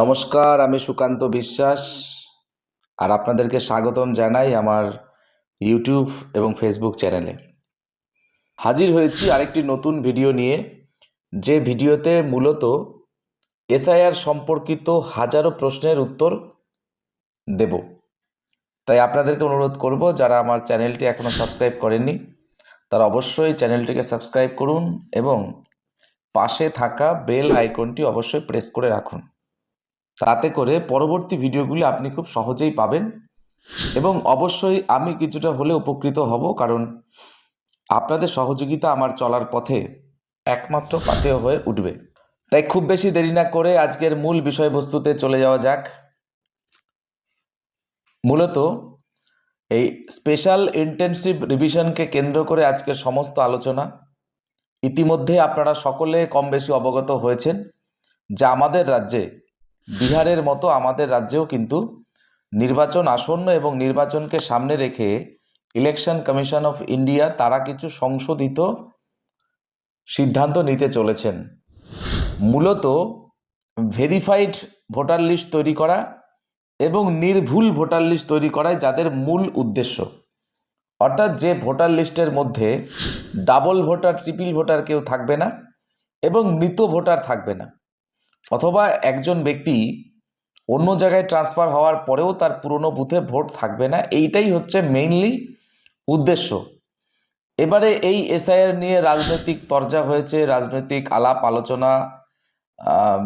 নমস্কার, আমি সুকান্ত বিশ্বাস আর আপনাদেরকে স্বাগতম জানাই আমার ইউটিউব এবং ফেসবুক চ্যানেলে। হাজির হয়েছি আরেকটি নতুন ভিডিও নিয়ে, যে ভিডিওতে মূলত এসআইআর সম্পর্কিত হাজারো প্রশ্নের উত্তর দেব। তাই আপনাদেরকে অনুরোধ করব, যারা আমার চ্যানেলটি এখনও সাবস্ক্রাইব করেননি, তারা অবশ্যই চ্যানেলটিকে সাবস্ক্রাইব করুন এবং পাশে থাকা বেল আইকনটি অবশ্যই প্রেস করে রাখুন। তাতে করে পরবর্তী ভিডিওগুলি আপনি খুব সহজেই পাবেন এবং অবশ্যই আমি কিছুটা হলে উপকৃত হব কারণ আপনাদের সহযোগিতা আমার চলার পথে একমাত্র পাথেয় হয়ে উঠবে। তাই খুব বেশি দেরি না করে আজকের মূল বিষয়বস্তুতে চলে যাওয়া যাক। মূলত এই স্পেশাল ইন্টেনসিভ রিভিশনকে কেন্দ্র করে আজকের সমস্ত আলোচনা। ইতিমধ্যে আপনারা সকলে কম বেশি অবগত হয়েছেন যা আমাদের রাজ্যে বিহারের মতো আমাদের রাজ্যেও কিন্তু নির্বাচন আসন্ন এবং নির্বাচনকে সামনে রেখে ইলেকশন কমিশন অফ ইন্ডিয়া তারা কিছু সংশোধিত সিদ্ধান্ত নিতে চলেছেন। মূলত ভেরিফাইড ভোটার লিস্ট তৈরি করা এবং নির্ভুল ভোটার লিস্ট তৈরি করাই যাদের মূল উদ্দেশ্য। অর্থাৎ যে ভোটার লিস্টের মধ্যে ডাবল ভোটার, ট্রিপল ভোটার কেউ থাকবে না এবং মৃত ভোটার থাকবে না। অথবা একজন ব্যক্তি অন্য জায়গায় ট্রান্সফার হওয়ার পরেও তার পুরনো বুথে ভোট থাকবে না, এইটাই হচ্ছে মেইনলি উদ্দেশ্য। এবারে এই এসআইআর নিয়ে রাজনৈতিক তরজা হয়েছে, রাজনৈতিক আলাপ, আলোচনা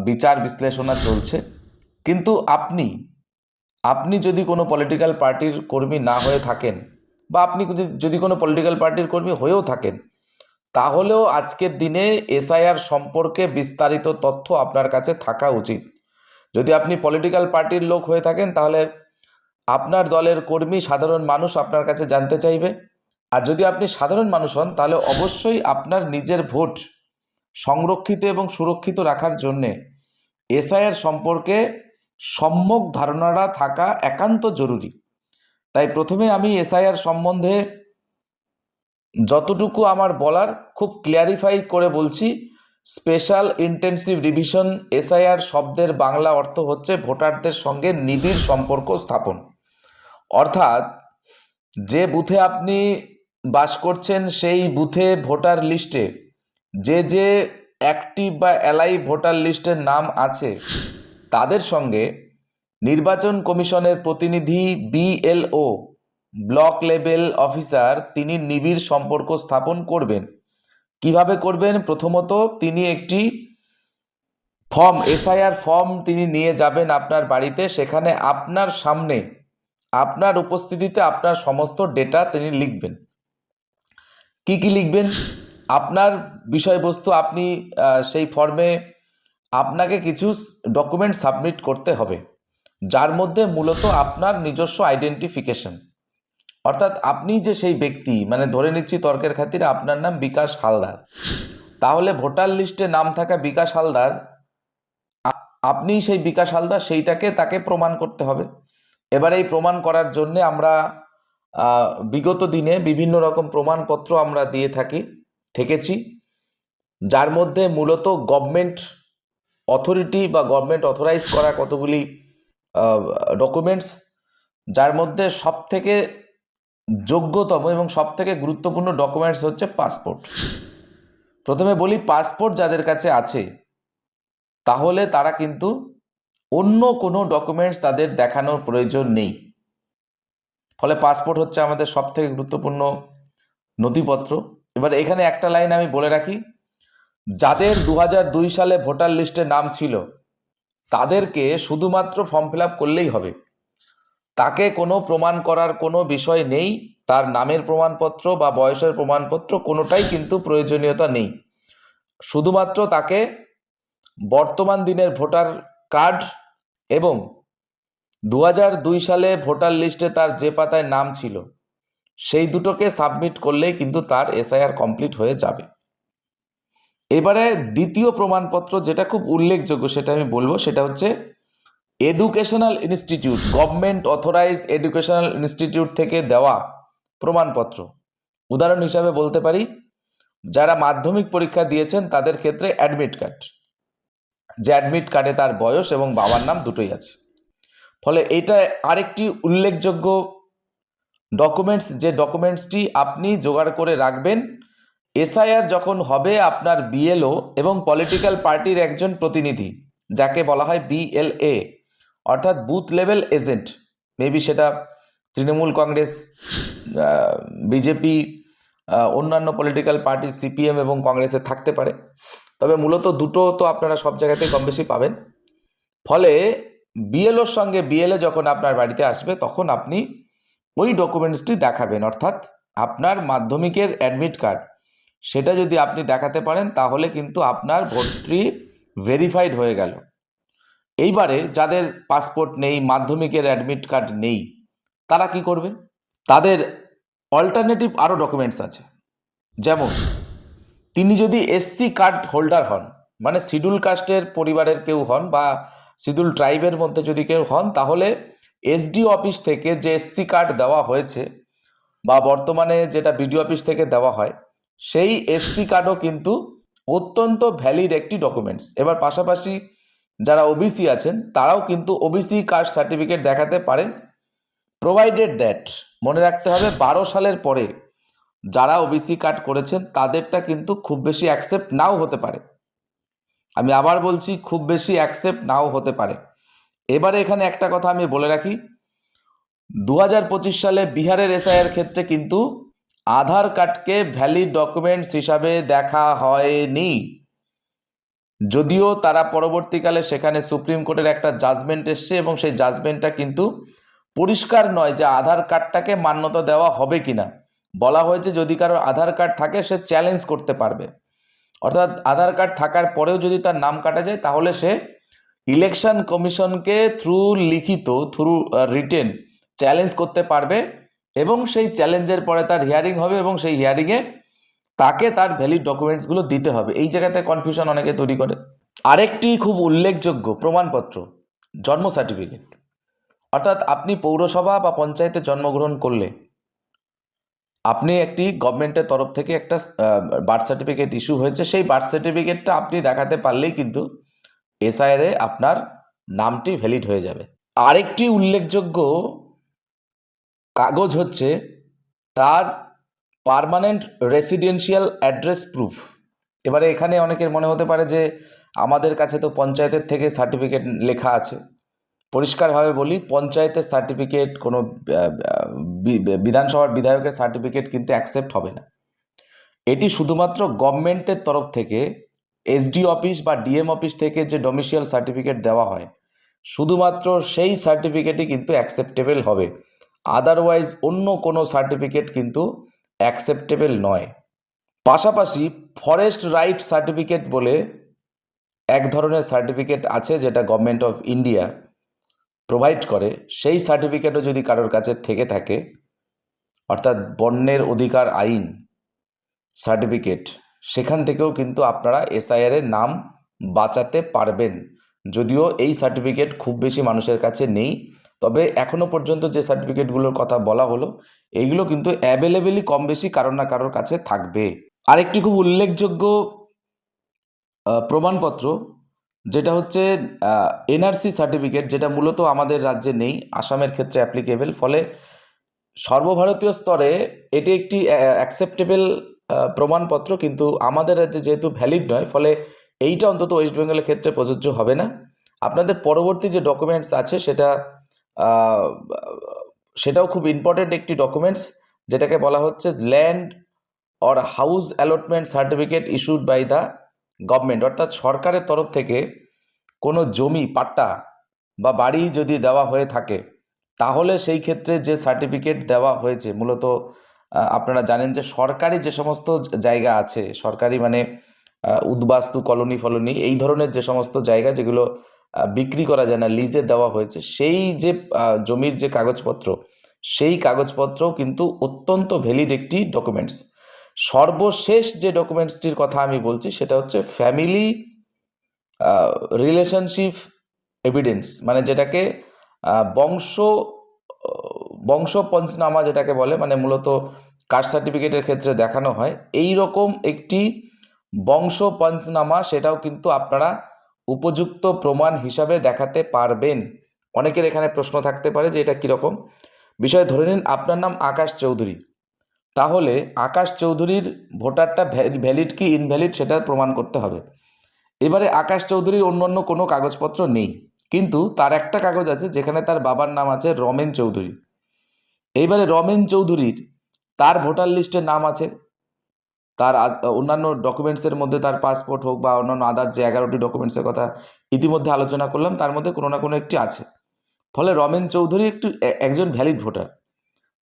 বিচার বিশ্লেষণা চলছে। কিন্তু আপনি আপনি যদি কোনো পলিটিক্যাল পার্টির কর্মী না হয়ে থাকেন বা আপনি যদি- কোনো পলিটিক্যাল পার্টির কর্মী হয়েও থাকেন তাহলেও আজকের দিনে এসআইআর সম্পর্কে বিস্তারিত তথ্য আপনার কাছে থাকা উচিত। যদি আপনি পলিটিক্যাল পার্টির লোক হয়ে থাকেন, তাহলে আপনার দলের কর্মী সাধারণ মানুষ আপনার কাছে জানতে চাইবে। আর যদি আপনি সাধারণ মানুষ হন, তাহলে অবশ্যই আপনার নিজের ভোট সংরক্ষিত এবং সুরক্ষিত রাখার জন্যে এসআইআর সম্পর্কে সম্যক ধারণাটা থাকা একান্ত জরুরি। তাই প্রথমে আমি এসআইআর সম্বন্ধে যতটুকু আমার বলার, খুব ক্লিয়ারিফাই করে বলছি স্পেশাল ইন্টেনসিভ রিভিশন এসআইআর শব্দের বাংলা অর্থ হচ্ছে ভোটারদের সঙ্গে নিবিড় সম্পর্ক স্থাপন। অর্থাৎ, যে বুথে আপনি বাস করছেন, সেই বুথে ভোটার লিস্টে যে যে অ্যাক্টিভ বা অ্যালাইভ ভোটার লিস্টের নাম আছে, তাদের সঙ্গে নির্বাচন কমিশনের প্রতিনিধি বিএলও ব্লক লেভেল অফিসার তিনি নিবিড় সম্পর্ক স্থাপন করবেন। কীভাবে করবেন? প্রথমত তিনি একটি ফর্ম, এসআইআর ফর্ম তিনি নিয়ে যাবেন আপনার বাড়িতে। সেখানে আপনার সামনে, আপনার উপস্থিতিতে আপনার সমস্ত ডেটা তিনি লিখবেন। কি কি লিখবেন? আপনার বিষয়বস্তু আপনি সেই ফর্মে আপনাকে কিছু ডকুমেন্ট সাবমিট করতে হবে, যার মধ্যে মূলত আপনার নিজস্ব আইডেন্টিফিকেশন। অর্থাৎ আপনি যে সেই ব্যক্তি মানে ধরে নিচ্ছি তর্কের খাতিরে আপনার নাম বিকাশ হালদার। তাহলে ভোটার লিস্টে নাম থাকা বিকাশ হালদার, আপনি সেই বিকাশ হালদার সেইটাকে তাকে প্রমাণ করতে হবে। এবার এই প্রমাণ করার জন্যে আমরা বিগত দিনে বিভিন্ন রকম প্রমাণপত্র আমরা দিয়ে থাকি, থেকেছি। যার মধ্যে মূলত গভর্নমেন্ট অথরিটি বা গভর্নমেন্ট অথরাইজ করা কতগুলি ডকুমেন্টস, যার মধ্যে সব থেকে যোগ্যতম এবং সব থেকে গুরুত্বপূর্ণ ডকুমেন্টস হচ্ছে পাসপোর্ট প্রথমে বলি পাসপোর্ট যাদের কাছে আছে, তাহলে তারা কিন্তু অন্য কোনো ডকুমেন্টস তাদের দেখানোর প্রয়োজন নেই। ফলে পাসপোর্ট হচ্ছে আমাদের সব থেকে গুরুত্বপূর্ণ নথিপত্র। এবার এখানে একটা লাইন আমি বলে রাখি, যাদের দু দুই সালে ভোটার লিস্টে নাম ছিল, তাদেরকে শুধুমাত্র ফর্ম ফিল করলেই হবে। তাকে কোনো প্রমাণ করার কোনো বিষয় নেই, তার নামের প্রমাণপত্র বা বয়সের প্রমাণপত্র কোনোটাই কিন্তু প্রয়োজনীয়তা নেই। শুধুমাত্র তাকে বর্তমান দিনের ভোটার কার্ড এবং দু দুই সালে ভোটার লিস্টে তার যে পাতায় নাম ছিল, সেই দুটোকে সাবমিট করলেই কিন্তু তার এসআইআর কমপ্লিট হয়ে যাবে। এবারে দ্বিতীয় প্রমাণপত্র যেটা খুব উল্লেখযোগ্য সেটা আমি বলব, সেটা হচ্ছে educational institute government authorise educational institute থেকে দেওয়া প্রমাণপত্র। উদাহরণ হিসাবে বলতে পারি, যারা মাধ্যমিক পরীক্ষা দিয়েছেন তাদের ক্ষেত্রে অ্যাডমিট কার্ড যে অ্যাডমিট কার্ডে তার বয়স এবং বাবার নাম দুটোই আছে। ফলে এটা আরেকটি উল্লেখযোগ্য ডকুমেন্টস যে ডকুমেন্টসটি আপনি জোগাড় করে রাখবেন এসআইআর যখন হবে আপনার বিএলও এবং পলিটিক্যাল পার্টির একজন প্রতিনিধি, যাকে বলা হয় বিএলএ অর্থাৎ বুথ লেভেল এজেন্ট। মেবি সেটা তৃণমূল কংগ্রেস বিজেপি অন্যান্য পলিটিক্যাল পার্টি সিপিএম এবং কংগ্রেসে থাকতে পারে। তবে মূলত দুটো তো আপনারা সব জায়গাতেই কম বেশি পাবেন। ফলে বিএলওর সঙ্গে বিএলএ যখন আপনার বাড়িতে আসবে, তখন আপনি ওই ডকুমেন্টসটি দেখাবেন। অর্থাৎ আপনার মাধ্যমিকের অ্যাডমিট কার্ড সেটা যদি আপনি দেখাতে পারেন, তাহলে কিন্তু আপনার ভোটটি ভেরিফাইড হয়ে গেল। এইবারে যাদের পাসপোর্ট নেই, মাধ্যমিকের অ্যাডমিট কার্ড নেই, তারা কি করবে? তাদের অল্টারনেটিভ আরও ডকুমেন্টস আছে। যেমন, তিনি যদি এসসি কার্ড হোল্ডার হন মানে শিডিউল কাস্টের পরিবারের কেউ হন বা শিডিউল ট্রাইবের মধ্যে যদি কেউ হন, তাহলে এসডি অফিস থেকে যে এসসি কার্ড দেওয়া হয়েছে বা বর্তমানে যেটা বিডিও অফিস থেকে দেওয়া হয়, সেই এসসি কার্ডও কিন্তু অত্যন্ত ভ্যালিড একটি ডকুমেন্টস এবার পাশাপাশি যারা ওবিসি আছেন, তারাও কিন্তু ওবিসি কাস্ট সার্টিফিকেট দেখাতে পারেন। প্রোভাইডেড দ্যাট মনে রাখতে হবে, বারো সালের পরে যারা ওবিসি কার্ড করেছেন, তাদেরটা কিন্তু খুব বেশি অ্যাকসেপ্ট নাও হতে পারে। আমি আবার বলছি, খুব বেশি অ্যাকসেপ্ট নাও হতে পারে। এবারে এখানে একটা কথা আমি বলে রাখি দু হাজার পঁচিশ সালে বিহারের এসআইয়ের ক্ষেত্রে কিন্তু আধার কার্ডকে ভ্যালিড ডকুমেন্টস হিসাবে দেখা হয়নি। যদিও তারা পরবর্তীকালে সেখানে সুপ্রিম কোর্টের একটা জাজমেন্ট এসছে এবং সেই জাজমেন্টটা কিন্তু পরিষ্কার নয় যে আধার কার্ডটাকে মান্যতা দেওয়া হবে কি না বলা হয়েছে যদি কারোর আধার কার্ড থাকে, সে চ্যালেঞ্জ করতে পারবে। অর্থাৎ আধার কার্ড থাকার পরেও যদি তার নাম কাটা যায়, তাহলে সে ইলেকশন কমিশনকে থ্রু লিখিত থ্রু রিটেন চ্যালেঞ্জ করতে পারবে এবং সেই চ্যালেঞ্জের পরে তার হিয়ারিং হবে এবং সেই হিয়ারিংয়ে তাকে তার ভ্যালিড ডকুমেন্টসগুলো দিতে হবে। এই জায়গাতে কনফিউশন অনেকে তৈরি করে। আরেকটি খুব উল্লেখযোগ্য প্রমাণপত্র, জন্ম সার্টিফিকেট অর্থাৎ আপনি পৌরসভা বা পঞ্চায়েতে জন্মগ্রহণ করলে, আপনি একটি গভর্নমেন্টের তরফ থেকে একটা বার্থ সার্টিফিকেট ইস্যু হয়েছে। সেই বার্থ সার্টিফিকেটটা আপনি দেখাতে পারলেই কিন্তু এসআইআরে আপনার নামটি ভ্যালিড হয়ে যাবে। আরেকটি উল্লেখযোগ্য কাগজ হচ্ছে তার পার্মানেন্ট রেসিডেন্সিয়াল অ্যাড্রেস প্রুফ। এবারে এখানে অনেকের মনে হতে পারে যে আমাদের কাছে তো পঞ্চায়েতের থেকে সার্টিফিকেট লেখা আছে। পরিষ্কারভাবে বলি, পঞ্চায়েতের সার্টিফিকেট কোনো বিধানসভার বিধায়কের সার্টিফিকেট কিন্তু অ্যাকসেপ্ট হবে না। এটি শুধুমাত্র গভর্নমেন্টের তরফ থেকে, এসডি অফিস বা ডিএম অফিস থেকে যে ডোমিসিয়াল সার্টিফিকেট দেওয়া হয়, শুধুমাত্র সেই সার্টিফিকেটই কিন্তু অ্যাকসেপ্টেবল হবে। আদারওয়াইজ অন্য কোনো সার্টিফিকেট কিন্তু অ্যাকসেপ্টেবল নয়। পাশাপাশি ফরেস্ট রাইট সার্টিফিকেট বলে এক ধরনের সার্টিফিকেট আছে যেটা গভর্নমেন্ট অফ ইন্ডিয়া প্রোভাইড করে। সেই সার্টিফিকেটও যদি কারোর কাছে থেকে থাকে, অর্থাৎ বন্যের অধিকার আইন সার্টিফিকেট সেখান থেকেও কিন্তু আপনারা এসআইআর এর নাম বাঁচাতে পারবেন। যদিও এই সার্টিফিকেট খুব বেশি মানুষের কাছে নেই তবে এখনও পর্যন্ত যে সার্টিফিকেটগুলোর কথা বলা হলো, এইগুলো কিন্তু অ্যাভেলেবেলই কম বেশি কারোর না কারোর কাছে থাকবে। আরেকটি খুব উল্লেখযোগ্য প্রমাণপত্র, যেটা হচ্ছে এনআরসি সার্টিফিকেট, যেটা মূলত আমাদের রাজ্যে নেই, আসামের ক্ষেত্রে অ্যাপ্লিকেবল ফলে সর্বভারতীয় স্তরে এটি একটি অ্যাকসেপ্টেবল প্রমাণপত্র, কিন্তু আমাদের রাজ্যে যেহেতু ভ্যালিড নয়, ফলে এইটা অন্তত ওয়েস্ট বেঙ্গলের ক্ষেত্রে প্রযোজ্য হবে না। আপনাদের পরবর্তী যে ডকুমেন্টস আছে, সেটা সেটাও খুব ইম্পর্টেন্ট একটি ডকুমেন্টস যেটাকে বলা হচ্ছে land or house allotment certificate issued by the government অর্থাৎ সরকারের তরফ থেকে কোনো জমি, পাট্টা বা বাড়ি যদি দেওয়া হয়ে থাকে, তাহলে সেই ক্ষেত্রে যে সার্টিফিকেট দেওয়া হয়েছে, মূলত আপনারা জানেন যে সরকারি যে সমস্ত জায়গা আছে, সরকারি মানে উদ্বাস্তু, কলোনি, ফলনি, এই ধরনের যে সমস্ত জায়গা যেগুলো বিক্রি করা যায় না লিজে দেওয়া হয়েছে। সেই যে জমির যে কাগজপত্র, সেই কাগজপত্র কিন্তু অত্যন্ত ভ্যালিড একটি ডকুমেন্টস সর্বশেষ যে ডকুমেন্টসটির কথা আমি বলছি, সেটা হচ্ছে ফ্যামিলি রিলেশনশিপ এভিডেন্স মানে যেটাকে বংশ বংশ পঞ্চনামা যেটাকে বলে মানে মূলত কাস্ট সার্টিফিকেটের ক্ষেত্রে দেখানো হয় এই রকম একটি বংশ পঞ্চনামা সেটাও কিন্তু আপনারা উপযুক্ত প্রমাণ হিসাবে দেখাতে পারবেন। অনেকের এখানে প্রশ্ন থাকতে পারে যে এটা কীরকম? বিষয় ধরে নিন, আপনার নাম আকাশ চৌধুরী। তাহলে আকাশ চৌধুরীর ভোটারটা ভ্যালিড কি ইনভ্যালিড সেটা প্রমাণ করতে হবে। এবারে আকাশ চৌধুরীর অন্যান্য কোনো কাগজপত্র নেই, কিন্তু তার একটা কাগজ আছে যেখানে তার বাবার নাম আছে রমেন চৌধুরী। এইবারে রমেন চৌধুরীর তার ভোটার লিস্টে নাম আছে। তার অন্যান্য ডকুমেন্টসের মধ্যে তার পাসপোর্ট হোক বা অন্যান্য আদার যে এগারোটি ডকুমেন্টসের কথা ইতিমধ্যে আলোচনা করলাম, তার মধ্যে কোনো না কোনো একটি আছে। ফলে রমেন চৌধুরী একটু একজন ভ্যালিড ভোটার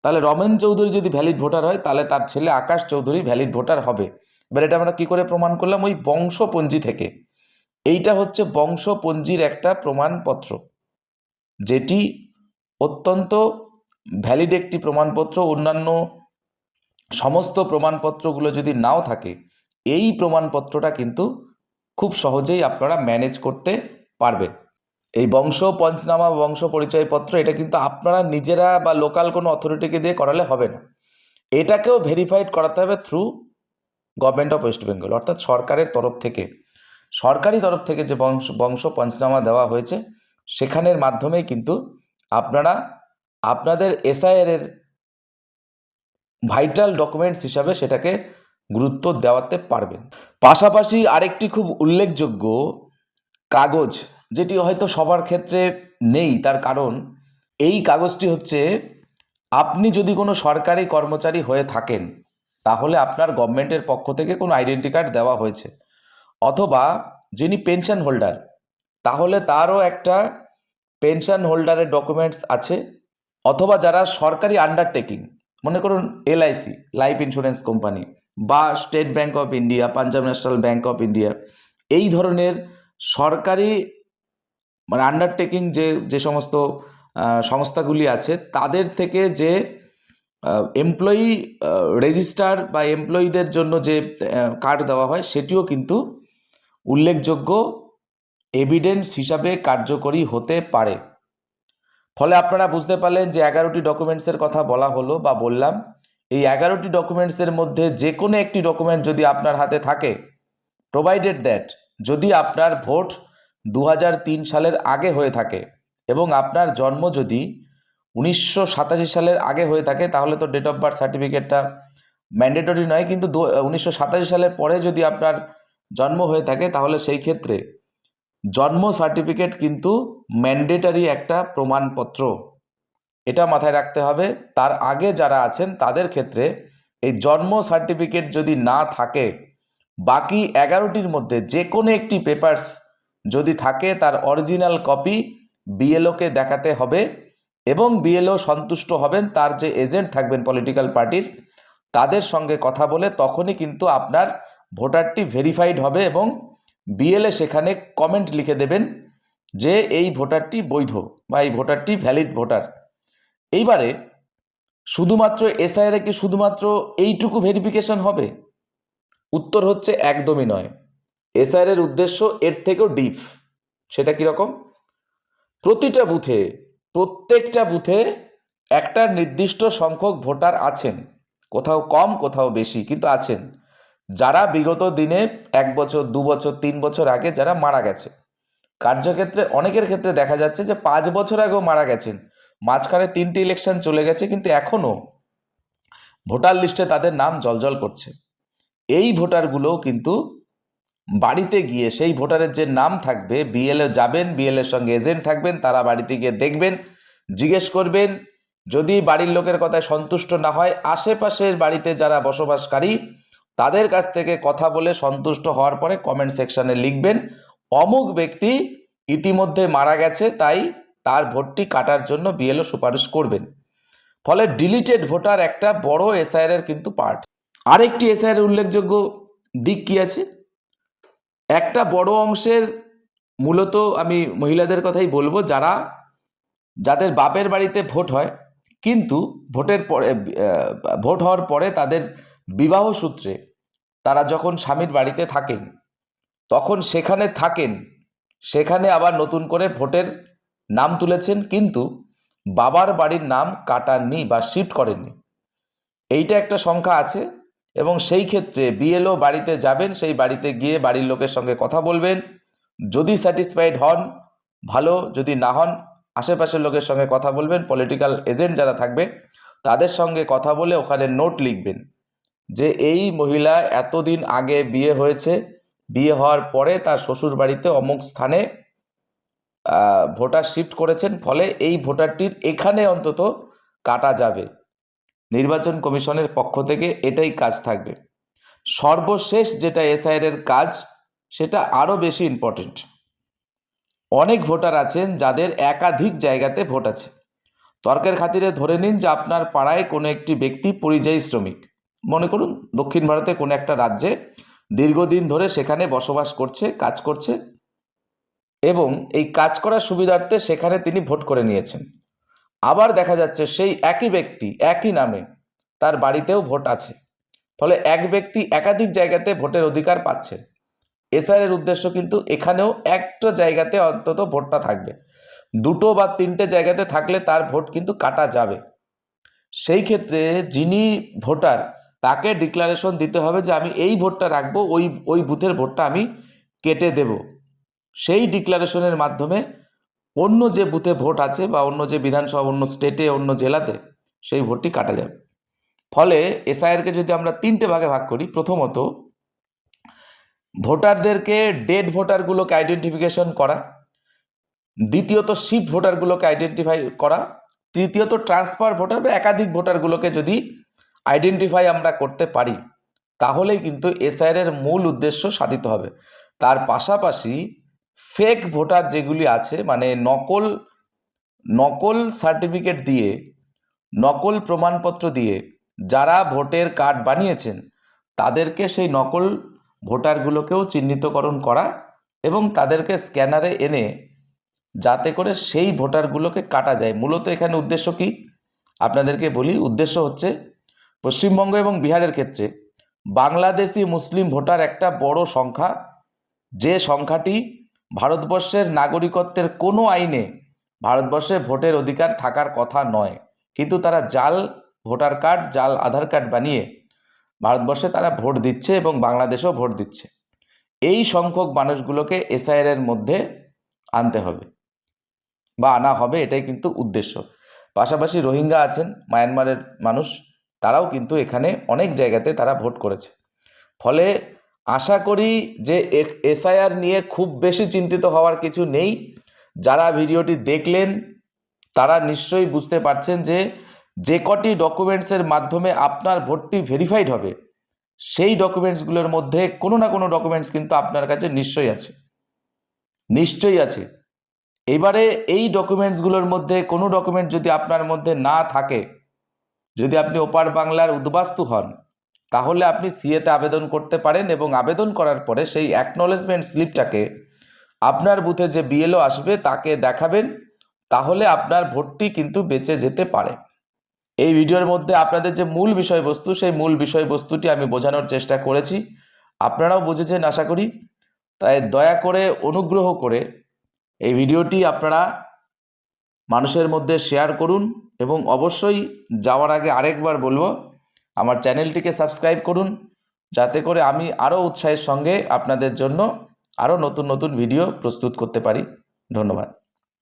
তাহলে রমেন চৌধুরী যদি ভ্যালিড ভোটার হয়, তাহলে তার ছেলে আকাশ চৌধুরী ভ্যালিড ভোটার হবে। এবার এটা আমরা কী করে প্রমাণ করলাম? ওই বংশপঞ্জি থেকে। এইটা হচ্ছে বংশপঞ্জির একটা প্রমাণপত্র। যেটি অত্যন্ত ভ্যালিড একটি প্রমাণপত্র। অন্যান্য সমস্ত প্রমাণপত্রগুলো যদি নাও থাকে, এই প্রমাণপত্রটা কিন্তু খুব সহজেই আপনারা ম্যানেজ করতে পারবেন। এই বংশ পঞ্চনামা বংশ পরিচয়পত্র, এটা কিন্তু আপনারা নিজেরা বা লোকাল কোনো অথরিটিকে দিয়ে করালে হবে না। এটাকেও ভেরিফাইড করাতে হবে through government of West Bengal অর্থাৎ সরকারের তরফ থেকে। সরকারি তরফ থেকে যে বংশ বংশ পঞ্চনামা দেওয়া হয়েছে, সেখানের মাধ্যমেই কিন্তু আপনারা, আপনাদের এসআইআর এর ভাইটাল ডকুমেন্টস হিসাবে সেটাকে গুরুত্ব দেওয়াতে পারবেন। পাশাপাশি আরেকটি খুব উল্লেখযোগ্য কাগজ, যেটি হয়তো সবার ক্ষেত্রে নেই, তার কারণ এই কাগজটি হচ্ছে, আপনি যদি কোনো সরকারি কর্মচারী হয়ে থাকেন, তাহলে আপনার গভর্নমেন্টের পক্ষ থেকে কোনো আইডেন্টি কার্ড দেওয়া হয়েছে। অথবা যিনি পেনশন হোল্ডার, তাহলে তারও একটা পেনশন হোল্ডারের ডকুমেন্টস আছে, অথবা যারা সরকারি আন্ডারটেকিং মনে করুন এলআইসি লাইফ ইন্স্যুরেন্স কোম্পানি বা state bank of India Punjab national bank of India এই ধরনের সরকারি মানে আন্ডারটেকিং যে যে সমস্ত সংস্থাগুলি আছে, তাদের থেকে যে এমপ্লয়ি রেজিস্টার বা এমপ্লয়ীদের জন্য যে কার্ড দেওয়া হয়, সেটিও কিন্তু উল্লেখযোগ্য এভিডেন্স হিসাবে কার্যকরী হতে পারে। ফলে আপনারা বুঝতে পারলেন যে এগারোটি ডকুমেন্টসের কথা বলা হলো বা বললাম। এই এগারোটি ডকুমেন্টসের মধ্যে যে কোনো একটি ডকুমেন্ট যদি আপনার হাতে থাকে প্রোভাইডেড দ্যাট যদি আপনার ভোট দু হাজার তিন সালের আগে হয়ে থাকে এবং আপনার জন্ম যদি উনিশশো সাতাশি সালের আগে হয়ে থাকে, তাহলে তো ডেট অফ বার্থ সার্টিফিকেটটা ম্যান্ডেটরি নয়, কিন্তু উনিশশো সাতাশি সালের পরে যদি আপনার জন্ম হয়ে থাকে, তাহলে সেই ক্ষেত্রে জন্ম সার্টিফিকেট কিন্তু ম্যান্ডেটারি একটা প্রমাণপত্র। এটা মাথায় রাখতে হবে, তার আগে যারা আছেন তাদের ক্ষেত্রে এই জন্ম সার্টিফিকেট যদি না থাকে, বাকি এগারোটির মধ্যে যে কোনো একটি পেপার্স যদি থাকে, তার অরিজিনাল কপি বিএলওকে দেখাতে হবে এবং বিএলও সন্তুষ্ট হবেন, তার যে এজেন্ট থাকবেন পলিটিক্যাল পার্টির তাদের সঙ্গে কথা বলে তখনই কিন্তু আপনার ভোটারটি ভেরিফাইড হবে এবং বিএলএ সেখানে কমেন্ট লিখে দেবেন যে এই ভোটারটি বৈধ বা এই ভোটারটি ভ্যালিড ভোটার। এইবারে শুধুমাত্র এসআইআর কি শুধুমাত্র এইটুকু ভেরিফিকেশন হবে? উত্তর হচ্ছে একদমই নয়। এসআইআর এর উদ্দেশ্য এর থেকেও ডিপ সেটা কীরকম প্রতিটা বুথে, প্রত্যেকটা বুথে একটা নির্দিষ্ট সংখ্যক ভোটার আছেন। কোথাও কম, কোথাও বেশি, কিন্তু আছেন। যারা বিগত দিনে এক বছর, দু বছর, তিন বছর আগে যারা মারা গেছে। কার্যক্ষেত্রে অনেকের ক্ষেত্রে দেখা যাচ্ছে যে পাঁচ বছর আগেও মারা গেছেন। মাঝখানে তিনটি ইলেকশন চলে গেছে, কিন্তু এখনও ভোটার লিস্টে তাদের নাম জলজল করছে। এই ভোটারগুলোও কিন্তু বাড়িতে গিয়ে সেই ভোটারের যে নাম থাকবে বিএলএ যাবেন বিএলএর সঙ্গে এজেন্ট থাকবেন, তারা বাড়িতে গিয়ে দেখবেন, জিজ্ঞেস করবেন। যদি বাড়ির লোকের কথায় সন্তুষ্ট না হয়, আশেপাশের বাড়িতে যারা বসবাসকারী তাদের কাছ থেকে কথা বলে সন্তুষ্ট হওয়ার পরে কমেন্ট সেকশানে লিখবেন, অমুক ব্যক্তি ইতিমধ্যে মারা গেছে, তাই তার ভোটটি কাটার জন্য বিএলও সুপারিশ করবেন। ফলে ডিলিটেড ভোটার একটা বড় এসআইআর কিন্তু পার্ট আরেকটি এসআইআর উল্লেখযোগ্য দিক কি আছে? একটা বড় অংশের মূলত আমি মহিলাদের কথাই বলব, যারা যাদের বাপের বাড়িতে ভোট হয়, কিন্তু ভোটের পরে ভোট হওয়ার পরে তাদের বিবাহ সূত্রে তারা যখন স্বামীর বাড়িতে থাকেন, তখন সেখানে থাকেন, সেখানে আবার নতুন করে ভোটের নাম তুলেছেন, কিন্তু বাবার বাড়ির নাম কাটাননি বা শিফট করেননি। এইটা একটা সংখ্যা আছে এবং সেই ক্ষেত্রে বিএলও বাড়িতে যাবেন, সেই বাড়িতে গিয়ে বাড়ির লোকের সঙ্গে কথা বলবেন। যদি স্যাটিসফাইড হন, ভালো, যদি না হন, আশেপাশের লোকের সঙ্গে কথা বলবেন পলিটিক্যাল এজেন্ট যারা থাকবে, তাদের সঙ্গে কথা বলে ওখানে নোট লিখবেন। যে এই মহিলা এতদিন আগে বিয়ে হয়েছে, বিয়ে হওয়ার পরে তার শ্বশুর বাড়িতে অমুক স্থানে ভোটার শিফট করেছেন, ফলে এই ভোটারটির এখানে অন্তত কাটা যাবে। নির্বাচন কমিশনের পক্ষ থেকে এটাই কাজ থাকবে। সর্বশেষ যেটা এসআইআর এর কাজ, সেটা আরও বেশি ইম্পর্টেন্ট অনেক ভোটার আছেন যাদের একাধিক জায়গাতে ভোট আছে। তর্কের খাতিরে ধরে নিন যে আপনার পাড়ায় কোনো একটি ব্যক্তি পরিযায়ী শ্রমিক। মনে করুন, দক্ষিণ ভারতে কোনো একটা রাজ্যে দীর্ঘদিন ধরে সেখানে বসবাস করছে, কাজ করছে এবং এই কাজ করার সুবিধার্থে সেখানে তিনি ভোট করে নিয়েছেন। আবার দেখা যাচ্ছে সেই একই ব্যক্তি একই নামে তার বাড়িতেও ভোট আছে। ফলে এক ব্যক্তি একাধিক জায়গাতে ভোটের অধিকার পাচ্ছে। এর উদ্দেশ্য কিন্তু এখানেও একটা জায়গাতে অন্তত ভোটটা থাকবে। দুটো বা তিনটে জায়গাতে থাকলে তার ভোট কিন্তু কাটা যাবে। সেই ক্ষেত্রে যিনি ভোটার তাকে ডিক্লারেশন দিতে হবে যে আমি এই ভোটটা রাখব, ওই ওই বুথের ভোটটা আমি কেটে দেব। সেই ডিক্লারেশনের মাধ্যমে অন্য যে বুথে ভোট আছে বা অন্য যে বিধানসভা, অন্য স্টেটে অন্য জেলাতে সেই ভোটটি কাটা যাবে। ফলে এসআইআরকে যদি আমরা তিনটে ভাগে ভাগ করি, প্রথমত ভোটারদেরকে ডেড ভোটারগুলোকে আইডেন্টিফিকেশন করা, দ্বিতীয়ত শিফট ভোটারগুলোকে আইডেন্টিফাই করা, তৃতীয়ত ট্রান্সফার ভোটার বা একাধিক ভোটারগুলোকে যদি আইডেন্টিফাই আমরা করতে পারি, তাহলেই কিন্তু এসআইআর এর মূল উদ্দেশ্য সাধিত হবে। তার পাশাপাশি ফেক ভোটার যেগুলি আছে মানে নকল নকল সার্টিফিকেট দিয়ে, নকল প্রমাণপত্র দিয়ে যারা ভোটের কার্ড বানিয়েছেন, তাদেরকে সেই নকল ভোটারগুলোকেও চিহ্নিতকরণ করা এবং তাদেরকে স্ক্যানারে এনে যাতে করে সেই ভোটারগুলোকে কাটা যায়। মূলত এখানে উদ্দেশ্য কি? আপনাদেরকে বলি, উদ্দেশ্য হচ্ছে পশ্চিমবঙ্গ এবং বিহারের ক্ষেত্রে বাংলাদেশি মুসলিম ভোটার একটা বড় সংখ্যা। যে সংখ্যাটি ভারতবর্ষের নাগরিকত্বের কোনো আইনে ভারতবর্ষে ভোটের অধিকার থাকার কথা নয়। কিন্তু তারা জাল, ভোটার কার্ড, জাল, আধার কার্ড বানিয়ে ভারতবর্ষে তারা ভোট দিচ্ছে এবং বাংলাদেশেও ভোট দিচ্ছে। এই সংখ্যক মানুষগুলোকে এসআইআর এর মধ্যে আনতে হবে বা আনা হবে এটাই কিন্তু উদ্দেশ্য। পাশাপাশি রোহিঙ্গা আছেন, মায়ানমারের মানুষ। তারাও কিন্তু এখানে অনেক জায়গাতে তারা ভোট করেছে। ফলে আশা করি যে এসআইআর নিয়ে খুব বেশি চিন্তিত হওয়ার কিছু নেই। যারা ভিডিওটি দেখলেন, তারা নিশ্চয়ই বুঝতে পারছেন যে যে কটি ডকুমেন্টসের মাধ্যমে আপনার ভোটটি ভেরিফাইড হবে, সেই ডকুমেন্টসগুলোর মধ্যে কোনো না কোনো ডকুমেন্টস কিন্তু আপনার কাছে নিশ্চয়ই আছে। নিশ্চয়ই আছে। এবারে এই ডকুমেন্টসগুলোর মধ্যে কোনো ডকুমেন্ট যদি আপনার মধ্যে না থাকে যদি আপনি ওপার বাংলার উদ্বাস্তু হন, তাহলে আপনি সিএতে আবেদন করতে পারেন এবং আবেদন করার পরে সেই অ্যাকনোলেজমেন্ট স্লিপটাকে আপনার বুথে যে বিএলও আসবে তাকে দেখাবেন, তাহলে আপনার ভোটটি কিন্তু বেঁচে যেতে পারে। এই ভিডিওর মধ্যে আপনাদের যে মূল বিষয়বস্তু, সেই মূল বিষয়বস্তুটি আমি বোঝানোর চেষ্টা করেছি। আপনারাও বুঝেছেন আশা করি। তাই দয়া করে, অনুগ্রহ করে এই ভিডিওটি আপনারা মানুষের মধ্যে শেয়ার করুন এবং অবশ্যই যাওয়ার আগে আরেকবার বলব, আমার চ্যানেলটিকে সাবস্ক্রাইব করুন, যাতে করে আমি আরও উৎসাহের সঙ্গে আপনাদের জন্য আরও নতুন নতুন ভিডিও প্রস্তুত করতে পারি। ধন্যবাদ।